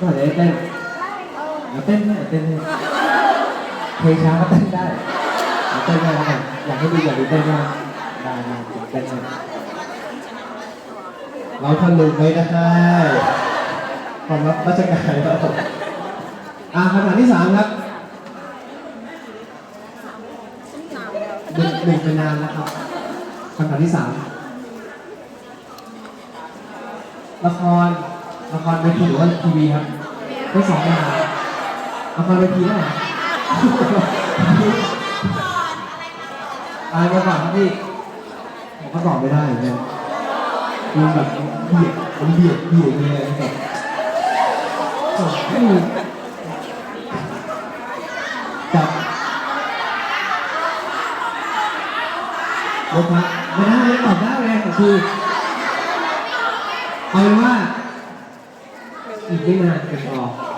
ก็เลยเต้นเดี๋ยวเต้นได้เต้นได้เพลงช้าก็เต้นได้เดี๋ยวเต้นได้แล้วกันอยากให้ดูอยากดูเต้นได้ได้ได้เต้นได้เราทะลุไม่ได้ความรับราชการครับผมอ่าคำถามที่สามครับหนึ่งหนึ่งเป็นนานแล้วครับคำถามที่สามละคร ละครเวทีหรือว่าทีวีครับทั้งสองอย่างละครเวทีได้ไหมตายมาก่อนครับพี่ผมก็ตอบไม่ได้เหมือนกันมันแบบเบียดมันเบียดเบียดเลยแบบโอ้โหจับรถพักไม่ได้ตอบได้เลยคือเอาเป็นว่า อีกไม่นานเป็นต่อ